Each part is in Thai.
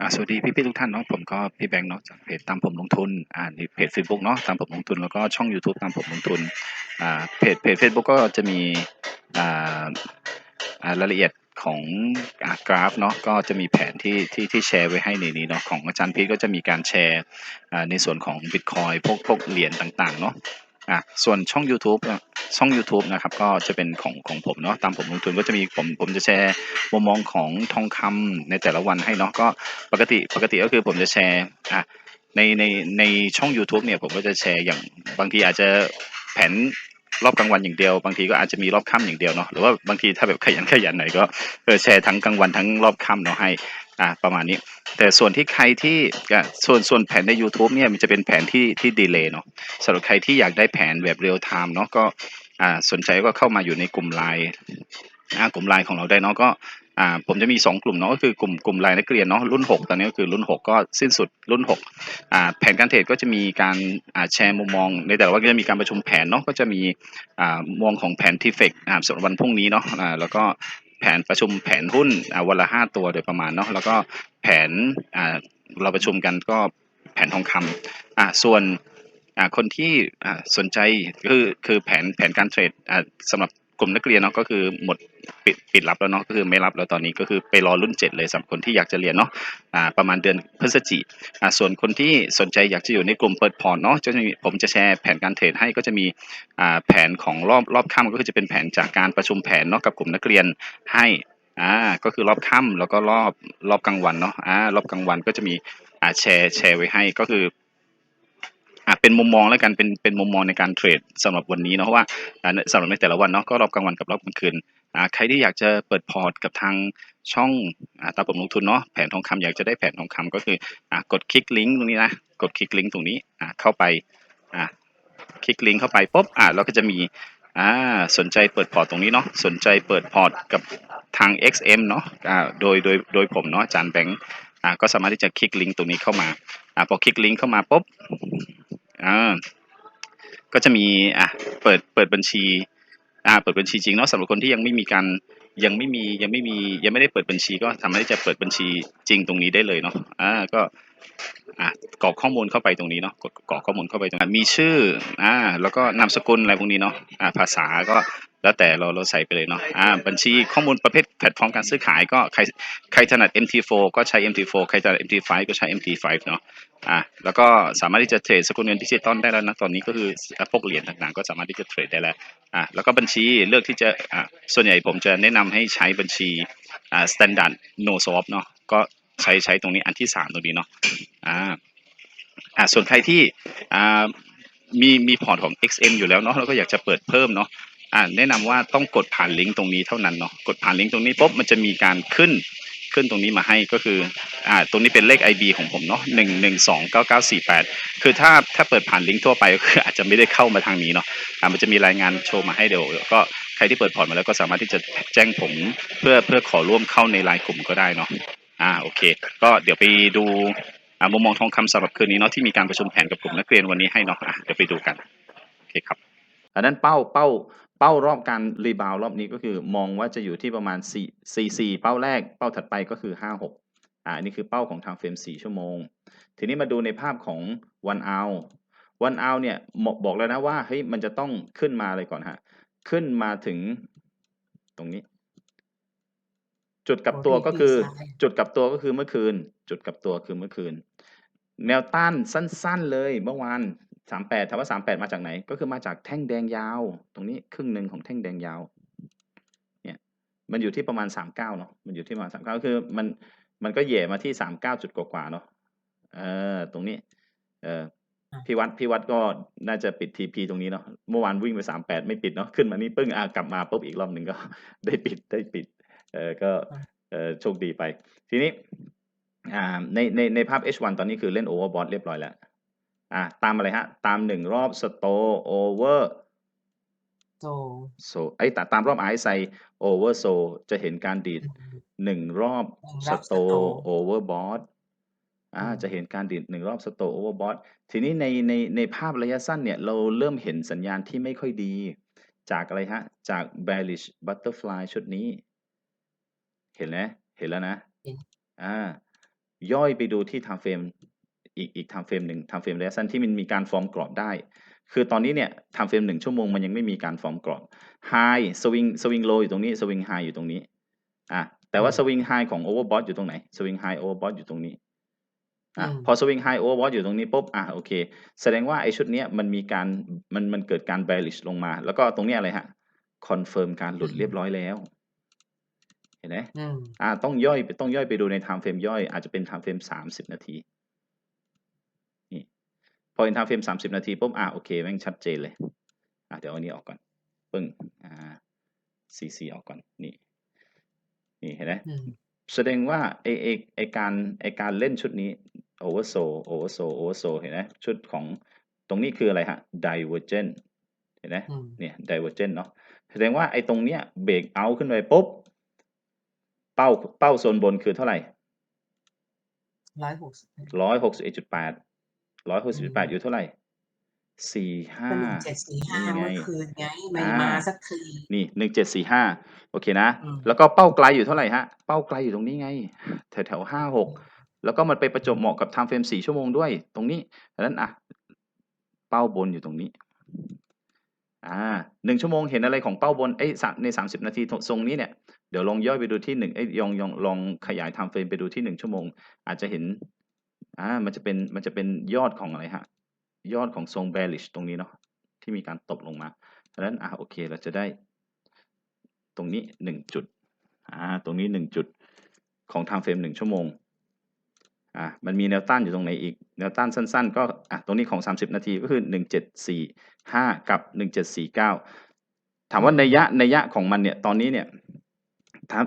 อ่าสวัสดีพี่ๆทุกท่านเนาะผมก็พี่แบงค์เนาะจากเพจตามผมลงทุนอ่านเพจ Facebook เนาะตามผมลงทุนแล้วก็ช่อง YouTube ตามผมลงทุนอ่าเพจเพจ Facebook ก็จะมีอ่าอ่ารายละเอียดของอกราฟเนาะก็จะมีแผนที่ที่ที่แชร์ไว้ให้ในนี้เนาะของอาจารย์พีทก็จะมีการแชร์อ่าในส่วนของ Bitcoin พวกพวกเหรียญต่างๆเนาะ อะส่วนช่อง YouTube ช่อง YouTube นะครับก็จะเป็นของของผมเนาะตามผมลงทุนก็จะมีผมผมจะแชร์มุมมองของทองคำในแต่ละวันให้เนาะก็ปกติปกติก็คือผมจะแชร์อะในในในช่อง YouTube เนี่ยผมก็จะแชร์อย่างบางทีอาจจะแผนรอบกลางวันอย่างเดียว บางทีก็อาจจะมีรอบค่ำอย่างเดียวเนาะหรือว่าบางทีถ้าแบบขยันขยันหน่อยก็เออแชร์ทั้งกลางวันทั้งรอบค่ำเนาะให้ อะประมาณนี้ แต่ส่วนที่ใครที่ส่วนส่วนแผนใน YouTube เนี่ยมันจะเป็นแผนที่ที่ดีเลย์เนาะสำหรับใครที่อยากได้แผนแบบเรียลไทม์เนาะก็อ่าสนใจก็เข้ามาอยู่ในกลุ่มไลน์อ่ากลุ่มไลน์ของเราได้เนาะก็อ่าผมจะมี 2 กลุ่มเนาะก็คือกลุ่มกลุ่มไลน์นักเรียนเนาะรุ่น 6 ตอนนี้ก็คือรุ่น 6 ก็สิ้นสุดรุ่น6อ่าแผนการเทรดก็จะมีการอ่าแชร์มุมมอง ในแต่ละวันก็จะมีการประชุมแผนเนาะก็จะมีอ่ามองของแผนทีเฟกอ่าสำหรับวันพรุ่งนี้เนาะอ่าแล้วก็ แผนประชุมแผนหุ้นอ่าวันละห้าตัวโดยประมาณเนาะแล้วก็แผนอ่าเราประชุมกันก็แผนทองคำอ่าส่วนอ่าคนที่อ่าสนใจคือคือแผนแผนการเทรดอ่าสำหรับ กลุ่มนักเรียนเนาะก็คือหมดปิดปิดรับแล้วเนาะก็คือไม่รับแล้วตอนนี้ก็คือไปรอรุ่น 7 เลยสำหรับคนที่อยากจะเรียนเนาะอ่าประมาณเดือนพฤศจิอ่าส่วนคนที่สนใจอยากจะอยู่ในกลุ่มเปิดพอร์ตเนาะจะมีผมจะแชร์แผนการเทรดให้ก็จะมีอ่าแผนของรอบรอบค่ำก็คือจะเป็นแผนจากการประชุมแผนเนาะกับกลุ่มนักเรียนให้อ่าก็คือรอบค่ำแล้วก็รอบรอบกลางวันเนาะอ่ารอบกลางวันก็จะมีอ่าแชร์แชร์ไว้ให้ก็คือ อะเป็นมุมมองแล้วกันเป็นเป็นมุมมองในการเทรดสำหรับวันนี้เนาะเพราะว่าอ่าสำหรับในแต่ละวันเนาะก็รอบกลางวันกับรอบกลางคืนอ่าใครที่อยากจะเปิดพอร์ตกับทางช่องอ่าตาผมลงทุนเนาะแผนทองคำอยากจะได้แผนทองคำก็คืออ่ากดคลิกลิงก์ตรงนี้นะกดคลิกลิงก์ตรงนี้อ่าเข้าไปอ่าคลิกลิงก์เข้าไปปุ๊บอ่าแล้วก็จะมีอ่าสนใจเปิดพอร์ตตรงนี้เนาะสนใจเปิดพอร์ตกับทาง XM เนาะอ่าโดยโดยโดยผมเนาะอาจารย์แบงค์อ่าก็สามารถที่จะคลิกลิงก์ตรงนี้เข้ามาอ่าพอคลิกลิงก์เข้ามาปุ๊บ อ่าก็จะมีอะเปิดเปิดบัญชีอ่าเปิดบัญชีจริงเนาะสำหรับคนที่ยังไม่มีการยังไม่มียังไม่มียังไม่ได้เปิดบัญชีก็สามารถที่จะเปิดบัญชีจริงตรงนี้ได้เลยเนาะอ่าก็อะกรอกข้อมูลเข้าไปตรงนี้เนาะกดกรอกข้อมูลเข้าไปตรงนี้มีชื่ออ่าแล้วก็นามสกุลอะไรพวกนี้เนาะอ่าภาษาก็ แล้วแต่เราเราใส่ไปเลยเนาะอ่าบัญชีข้อมูลประเภทแพลตฟอร์มการซื้อขายก็ใครใครถนัด MT4 ก็ใช้ MT4 ใครถนัด MT5 ก็ใช้ MT5 เนาะอะแล้วก็สามารถที่จะเทรดสกุลเงินดิจิตอลได้แล้วนะตอนนี้ก็คือพวกเหรียญต่างๆ ก็สามารถที่จะเทรดได้แล้วอะแล้วก็บัญชีเลือกที่จะอะส่วนใหญ่ผมจะแนะนำให้ใช้บัญชีอ่า standard no swap เนาะก็ใช้ใช้ตรงนี้อันที่สามตรงนี้เนาะอ่าอะส่วนใครที่อ่ามีมีพอร์ตของ XM อยู่แล้วเนาะแล้วก็อยากจะเปิดเพิ่มเนาะ อ่าแนะนำว่าต้องกดผ่านลิงก์ตรงนี้เท่านั้นเนาะกดผ่านลิงก์ตรงนี้ปุ๊บมันจะมีการขึ้นขึ้นตรงนี้มาให้ก็คืออ่าตรงนี้เป็นเลข IB ของผมเนาะหนึ่งหนึ่งสองเก้าเก้าสี่แปดคือถ้าถ้าเปิดผ่านลิงก์ทั่วไปก็คืออาจจะไม่ได้เข้ามาทางนี้เนาะอ่ามันจะมีรายงานโชว์มาให้เดี๋ยวก็ใครที่เปิดพอร์ตมาแล้วก็สามารถที่จะแจ้งผมเพื่อเพื่อขอร่วมเข้าในไลน์กลุ่มก็ได้เนาะอ่าโอเค ก็เดี๋ยวไปดูอ่ามุมมองทองคำสำหรับคืนนี้เนาะที่มีการประชุมแผนกับกลุ่มนักเรียนวันนี้ให้เนาะอะเดี๋ยวไปดูกันโอเคครับอันนั้นเป้าเป้า เป้ารอบการรีบาวรอบนี้ก็คือมองว่าจะอยู่ที่ประมาณ4 4 4เป้าแรก เป้าถัดไปก็คือ 5 6อ่าอันนี้คือเป้าของทางเฟรม 4 ชั่วโมง ทีนี้มาดูในภาพของวันเอาวันเอาเนี่ยบอกบอกแล้วนะว่าเฮ้ยมันจะต้องขึ้นมาเลยก่อนฮะ ขึ้นมาถึงตรงนี้ จุดกลับตัวก็คือ จุดกลับตัวก็คือเมื่อคืน จุดกลับตัวคือเมื่อคืน แนวต้านสั้น ๆ เลยเมื่อวาน สามแปดถามว่าสามแปดมาจากไหน ก็คือมาจากแท่งแดงยาว ตรงนี้ครึ่งหนึ่งของแท่งแดงยาว เนี่ย มันอยู่ที่ประมาณสามเก้าเนาะ มันอยู่ที่ประมาณสามเก้าคือมัน มันก็แหย่มาที่สามเก้าจุดกว่าๆเนาะ เออ ตรงนี้ เออพี่วัดพี่วัดก็น่าจะปิดทีพีตรงนี้เนาะ เมื่อวานวิ่งไปสามแปดไม่ปิดเนาะ ขึ้นมานี่ปึ้งอะกลับมาปุ๊บอีกรอบหนึ่งก็ ได้ปิดได้ปิด เออ ก็ เออโชคดีไป ทีนี้ อ่า ใน ใน ในภาพ H1 ตอนนี้คือเล่นโอเวอร์บอทเรียบร้อยแล้ว อ่าตามอะไรฮะ ตามหนึ่งรอบสโตโอเวอร์โซโซไอ้ยแต่ตามรอบไอซ์ไซโอเวอร์โซจะเห็นการดีดหนึ่งรอบหนึ่งสรอบโตสโตโอเวอร์บอทอ่าอืมจะเห็นการดีดหนึ่งรอบสโตโอเวอร์บอททีนี้ในในในภาพระยะสั้นเนี่ย เราเริ่มเห็นสัญญาณที่ไม่ค่อยดี จากอะไรฮะ จาก bearish butterfly ชุดนี้ เห็นไหมเห็นแล้วนะเห็นอ่าย่อยไปดูที่ time frame อีกอีก time frame หนึ่ง time frame ระยะสั้นที่มันมีการฟอร์มกรอบได้ คือตอนนี้เนี่ย time frame หนึ่งชั่วโมงมันยังไม่มีการฟอร์มกรอบ high swing swing low อยู่ตรงนี้ swing high อยู่ตรงนี้อะแต่ว่า swing high ของ overbought อยู่ตรงไหน swing high overbought อยู่ตรงนี้อะอืมพอ swing high overbought อยู่ตรงนี้ปุ๊บอะโอเค แสดงว่าไอ้ชุดเนี้ยมันมีการมันมันเกิดการ bearish ลงมา แล้วก็ตรงเนี้ยอะไรฮะ confirm การหลุดเรียบร้อยแล้วเห็นไหมอืมอ่าต้องย่อยไปต้องย่อยไปดูใน time frame ย่อยอาจจะเป็น time frame สามสิบนาทีนี่ พอเป็น time frame สามสิบนาทีปุ๊บอ่าโอเคแม่งชัดเจนเลยอ่าเดี๋ยวเอาอันนี้ออกก่อนปึ้งอ่า CC ออกก่อนนี่นี่เห็นไหมอืมแสดงว่าไอไอไอการไอการเล่นชุดนี้ oversold oversold oversold เห็นไหมชุดของตรงนี้คืออะไรฮะ divergent เห็นไหมอืมเนี่ย divergent เนาะแสดงว่าไอ้ตรงเนี้ยเบรกเอาขึ้นไปปุ๊บ เป้าเป้าโซนบนคือเท่าไหร่ร้อยหกสิบร้อยหกสิบเอ็ดจุดแปด ร้อยหกสิบจุดแปดอยู่เท่าไหร่สี่ห้าเป็นหนึ่งเจ็ดสี่ห้านี่ไงเมื่อคืนไงไม่อ่ามมาสักทีนี่หนึ่งเจ็ดสี่ห้าโอเคนะอืมแล้วก็เป้าไกลอยู่เท่าไหร่ฮะ เป้าไกลอยู่ตรงนี้ไง แถวแถวห้าหกแล้วก็มันไปประจวบเหมาะกับ time frame สี่ชั่วโมงด้วย ตรงนี้ดังนั้นอะ เป้าบนอยู่ตรงนี้ อ่าหนึ่งชั่วโมงเห็นอะไรของเป้าบนเอ้ยสามในสามสิบนาทีทรงนี้เนี่ย เดี๋ยวลองย่อยไปดูที่หนึ่งเอ้ยลองลองลองขยาย time frame ไปดูที่หนึ่งชั่วโมง อาจจะเห็น อ่ามันจะเป็นมันจะเป็นยอดของอะไรฮะ ยอดของทรง bearish ตรงนี้เนาะที่มีการตบลงมาดังนั้นอ่าโอเคเราจะได้ตรงนี้หนึ่งจุดอ่าตรงนี้หนึ่งจุดของ time frame หนึ่งชั่วโมงอ่ามันมีแนวต้านอยู่ตรงไหนอีก แนวต้านสั้น ๆ ก็อะตรงนี้ของ 30 นาทีก็คือ 1745 กับ 1749 ถามว่าในยะในยะของมันเนี่ยตอนนี้เนี่ย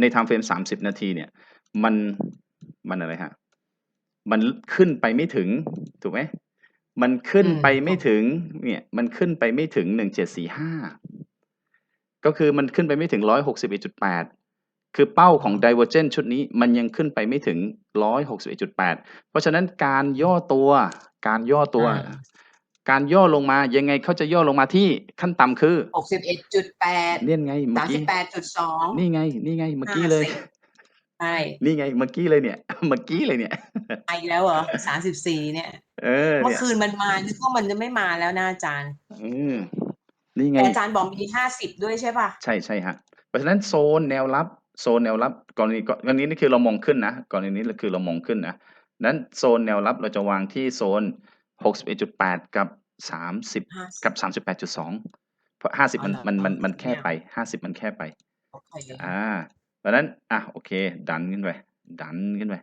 ใน time frame 30 นาทีเนี่ยมันมันอะไรฮะ มันขึ้นไปไม่ถึง ถูกไหมมันขึ้นอืมไปไม่ถึง เนี่ย มันขึ้นไปไม่ถึง1745ก็คือมันขึ้นไปไม่ถึง161.8คือเป้าของ Divergent ชุดนี้มันยังขึ้นไปไม่ถึง161.8เพราะฉะนั้นการย่อตัว การย่อตัว อ่าการย่อลงมายังไงเขาจะย่อลงมาที่ขั้นต่ำคือ หกสิบเอ็ดจุดแปดเนี่ยไงเมื่สาอมสิกี้ บแปดจุดสองนี่ไง นี่ไง เมื่อกี้เลย ใช่ นี่ไง เมื่อกี้เลยเนี่ย เมื่อกี้เลยเนี่ยไปแล้วเหรอสามสิบสี่เนี่ย เออ เมื่อเนี่ยคืนมันมา นึกว่ามันจะไม่มาแล้วนะอาจารย์ อืม นี่ไง แต่อาจารย์บอกมีห้าสิบด้วยใช่ป่ะใช่ ใช่ฮะเพราะฉะนั้นโซนแนวรับ โซนแนวรับ กรณีกรณีนี้คือเรามองขึ้นนะ กรณีนี้คือเรามองขึ้นนะ นั้นโซนแนวรับเราจะวางที่โซน 61.8 กับ 30 50 กับ 38.2 เพราะ 50มันอ๋อเหรอ มัน มัน มันเนี่ยแค่ไป 50 มันแค่ไป โอเคอ่า เพราะฉะนั้น อะ โอเค ดันขึ้นไป ดันขึ้นไป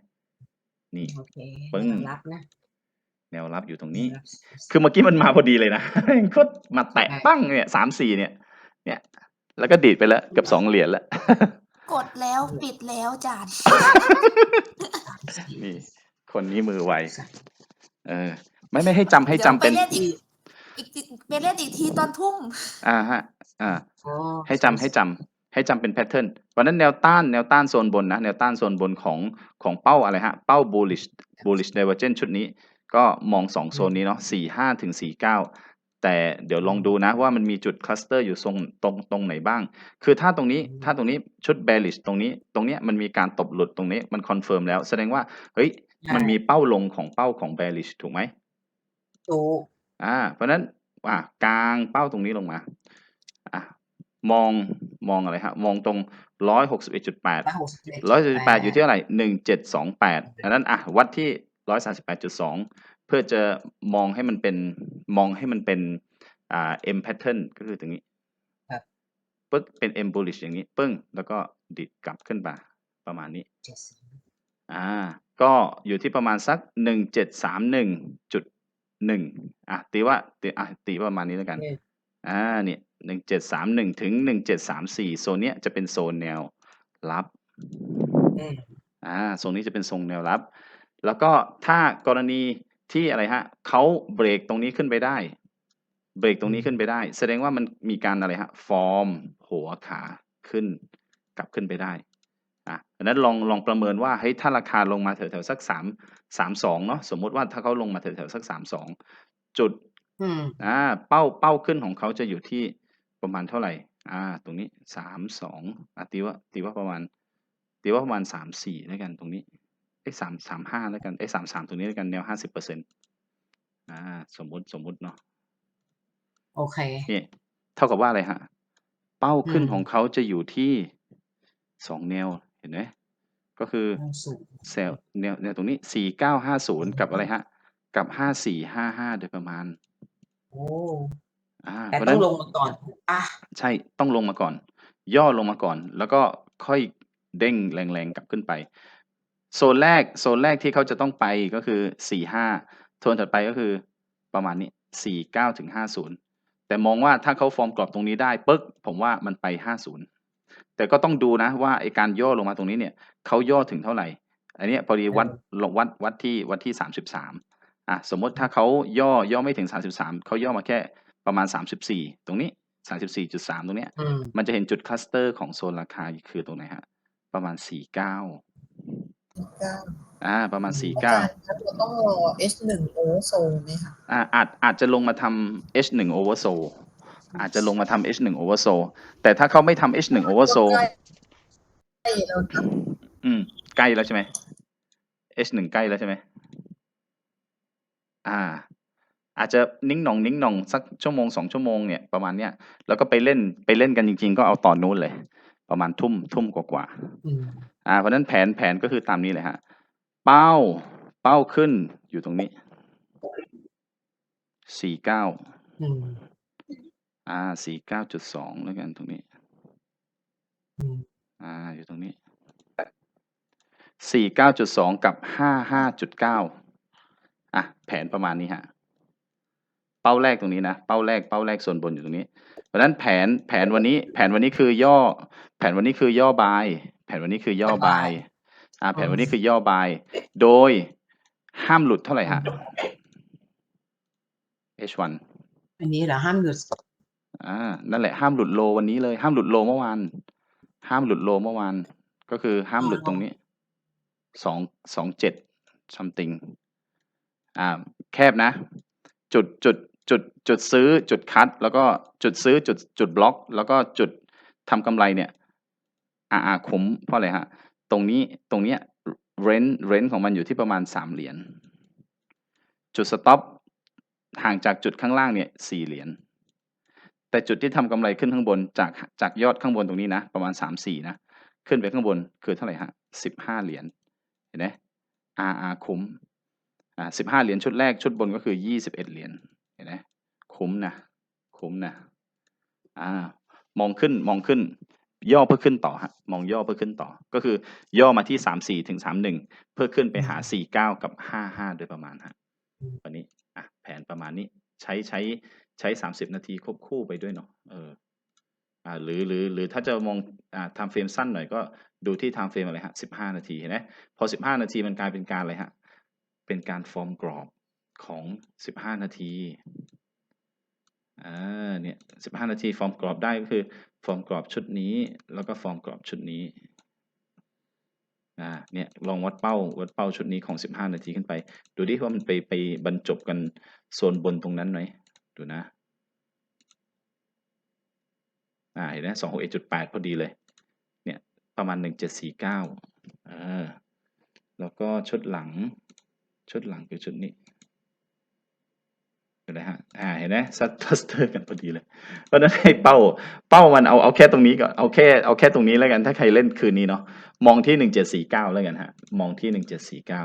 นี่ โอเคปึ้ง รับนะ แนวรับอยู่ตรงนี้ รับคือเมื่อกี้มันมาพอดีเลยนะโคตรมาแตะใช่ปั้งเนี่ยสามสี่เนี่ย เนี่ย แล้วก็ดีดไปแล้วเกับสองเหรียญแล้ว กดแล้วปิดแล้วจานนี่ คนนี้มือไว เออ ไม่ไม่ให้จำให้จำเป็น ดี๋ยวไปเล่นอีกอีกอีกไปเล่นอีกทีตอนทุ่ม อ่าฮะ อ่า อ๋อให้จำให้จำ ให้จำเป็นแพทเทิร์นวันนั้นแนวต้านแนวต้านโซนบนนะแนวต้านโซนบนของของเป้าอะไรฮะ เป้า bullish bullish divergence ชุดนี้ ก็มองสองโซนนี้เนาะสี่ห้าถึงสี่เก้าแต่เดี๋ยวลองดูนะว่ามันมีจุดคลัสเตอร์อยู่ทรงตรงตรงไหนบ้าง คือถ้าตรงนี้ถ้าตรงนี้ชุด bearish ตรงนี้ ตรงเนี้ยมันมีการตบหลุดตรงนี้มันคอนเฟิร์มแล้ว แสดงว่าเฮ้ยมันมีเป้าลงของเป้าของ bearish ถูกไหมถูกอ่าเพราะฉะนั้นอ่ากลางเป้าตรงนี้ลงมาอะ มองมองอะไรฮะมองตรงร้อยหกสิบเอ็ดจุดแปดร้อยหกสิบเอ็ดร้อยสิบแปดอยู่ที่เท่าไหร่หนึ่งเจ็ดสองแปดอันนั้นอะวัดที่ร้อยสาสิบแปดจุดสองเพื่อจะมองให้มันเป็นมองให้มันเป็นอ่า M pattern ก็คือตรงนี้ครับปึ๊กเป็น M bullish อย่างนี้ปึ้ง แล้วก็ดิดกลับขึ้นมาประมาณนี้เจ็ดสิบอ่าก็อยู่ที่ประมาณสักหนึ่งเจ็ดสามหนึ่งจุดหนึ่งอะตีว่าตีอะตีประมาณนี้แล้วกันเนี่ย อ่าเนี่ยหนึ่งเจ็ดสามหนึ่งถึงหนึ่งเจ็ดสามสี่โซนเนี้ยจะเป็นโซนแนวรับอืม อ่าโซนนี้จะเป็นทรงแนวรับ แล้วก็ถ้ากรณีที่อะไรฮะเขาเบรกตรงนี้ขึ้นไปได้ เบรกตรงนี้ขึ้นไปได้ แสดงว่ามันมีการอะไรฮะฟอร์ม หัวขาขึ้นกลับขึ้นไปได้อะดังนั้นลองลองประเมินว่าเฮ้ยถ้าราคาลงมาแถวๆสักสามสามสองเนาะสมมุติว่าถ้าเขาลงมาแถวๆสักสามสองจุด อืม อ่า เป้า เป้าขึ้นของเขาจะอยู่ที่ประมาณเท่าไหร่อ่า ตรงนี้สามสองอะตีว่า ตีว่าประมาณ ตีว่าประมาณสามสี่แล้วกันตรงนี้ เอ้สามสามห้าแล้วกัน เอ้สามสามตรงนี้แล้วกัน แนวห้าสิบเปอร์เซ็นต์อ่า สมมุติ สมมุติเนาะ โอเค นี่ เท่ากับว่าอะไรฮะ เป้าขึ้นอืมของเขาจะอยู่ที่สองแนว เห็นไหม ก็คือห้าศูนย์เซลล์แนวแนวตรงนี้สี่เก้าห้าศูนย์กับอะไรฮะ กับห้าสี่ห้าห้าโดยประมาณ โอ้อ่าแต่เพราะฉะต้อนั้งน ลงมาก่อนอะใช่ ต้องลงมาก่อน ย่อลงมาก่อน แล้วก็ค่อยเด้งแรง ๆ กลับขึ้นไป โซนแรก โซนแรกที่เขาจะต้องไปก็คือสี่ห้าโซนถัดไปก็คือประมาณนี้สี่เก้าถึงห้าศูนย์แต่มองว่าถ้าเขาฟอร์มกรอบตรงนี้ได้ปึ๊ก ผมว่ามันไปห้าศูนย์แต่ก็ต้องดูนะว่า ไอการย่อลงมาตรงนี้เนี่ย เขาย่อถึงเท่าไหร่อันเนี้ยพอดีวัดลงวัด วัดที่ วัดที่สามสิบสาม อะสมมติถ้าเขาย่อย่อไม่ถึงสามสิบสามเขาย่อมาแค่ประมาณสามสิบสี่ตรงนี้สามสิบสี่จุดสามตรงเนี้ยอืมมันจะเห็นจุดคลัสเตอร์ของโซนราคาคือตรงไหนฮะ ประมาณสี่เก้าเก้าอ่า ประมาณสี่อาเก้าจารย์ครับเราต้องรอ H1 oversold ไหมคะอ่าอาจอาจจะลงมาทำ H1 oversold อาจจะลงมาทำ H1 oversold แต่ถ้าเขาไม่ทำ H1 oversold ใกล้แล้วครับอืม ใกล้แล้วใช่ไหม H1 ใกล้แล้วใช่ไหม อ่า อาจจะนิ่งหนอง นิ่งหนอง สักชั่วโมงสองชั่วโมงเนี่ย ประมาณเนี้ย แล้วก็ไปเล่น ไปเล่นกันจริง ๆ ก็เอาตอนนู้นเลย ประมาณทุ่ม ทุ่มกว่าๆอืมอ่า เพราะฉะนั้นแผน แผนก็คือตามนี้เลยฮะเป้า เป้าขึ้น อยู่ตรงนี้สี่เก้าอืมอ่าสี่เก้าจุดสองแล้วกันตรงนี้ อืมอ่าอยู่ตรงนี้สี่เก้าจุดสองกับห้าห้าจุดเก้า อะแผนประมาณนี้ฮะเป้าแรกตรงนี้นะเป้าแรกเป้าแรกส่วนบนอยู่ตรงนี้ เพราะฉะนั้นแผนแผนวันนี้ แผนวันนี้คือย่อ แผนวันนี้คือย่อบาย แผนวันนี้คือย่อบายอ่าแผนวันนี้คือย่อบาย โดยห้ามหลุดเท่าไหร่ฮะ H1 อันนี้เหรอห้ามหยุดอ่านั่นแหละห้ามหลุดโลวันนี้เลยห้ามหลุดโลเมื่อวานห้ามหลุดโลเมื่อวานก็คือห้ามหลุดตรงนี้สองสองเจ็ด something อ่าแคบนะ จุดจุดจุดจุดซื้อจุดคัด แล้วก็จุดซื้อจุดจุดบล็อก แล้วก็จุดทำกำไรเนี่ยอาอาคุ้มเพราะอะไรฮะตรงนี้ตรงเนี้ยเรนเรนของมันอยู่ที่ประมาณสามเหรียญจุดสต็อปห่างจากจุดข้างล่างเนี่ยสี่เหรียญแต่จุดที่ทำกำไรขึ้นข้างบนจากจากยอดข้างบนตรงนี้นะ ประมาณสามสี่นะขึ้นไปข้างบนคือเท่าไหร่ฮะสิบห้าเหรียญเห็นไหม RR คุ้ม อ่าสิบห้าเหรียญชุดแรกชุดบนก็คือยี่สิบเอ็ดเหรียญเห็นไหมคุ้มนะคุ้มนะอ่ามองขึ้นมองขึ้น ย่อเพื่อขึ้นต่อฮะมองย่อเพื่อขึ้นต่อ ก็คือย่อมาที่สามสี่ถึงสามหนึ่งเพื่อขึ้นไปหาสี่เก้ากับห้าห้าโดยประมาณฮะวันนี้อะแผนประมาณนี้ใช้ใช้ใช้สามสิบนาทีควบคู่ไปด้วยเนาะเอออ่าหรือหรือหรือถ้าจะมองอ่า time frame สั้นหน่อยก็ดูที่ time frame อะไรฮะสิบห้านาทีเห็นไหมพอสิบห้านาทีมันกลายเป็นการอะไรฮะ เป็นการฟอร์มกรอบของสิบห้านาที อ่า เนี่ยสิบห้านาทีฟอร์มกรอบได้ก็คือฟอร์มกรอบชุดนี้ แล้วก็ฟอร์มกรอบชุดนี้ อ่า เนี่ย ลองวัดเป้า วัดเป้าชุดนี้ของสิบห้านาทีขึ้นไป ดูดิว่ามันไปไปบรรจบกันโซนบนตรงนั้นไหมดูนะ อ่า เห็นไหมสองหกเอ็ดจุดแปดพอดีเลย เนี่ย ประมาณหนึ่งเจ็ดสี่เก้าอ่าแล้วก็ชุดหลัง ชุดหลังคือชุดนี้เห็นไหมฮะอ่าเห็นไหมซัตทัสเตอร์กันพอดีเลย เพราะฉะนั้นให้เป้า เป้ามันเอาเอาแค่ตรงนี้ก่อนเอาแค่เอาแค่ตรงนี้แล้วกัน ถ้าใครเล่นคืนนี้เนาะ มองที่หนึ่งเจ็ดสี่เก้าแล้วกันฮะ มองที่หนึ่งเจ็ดสี่เก้า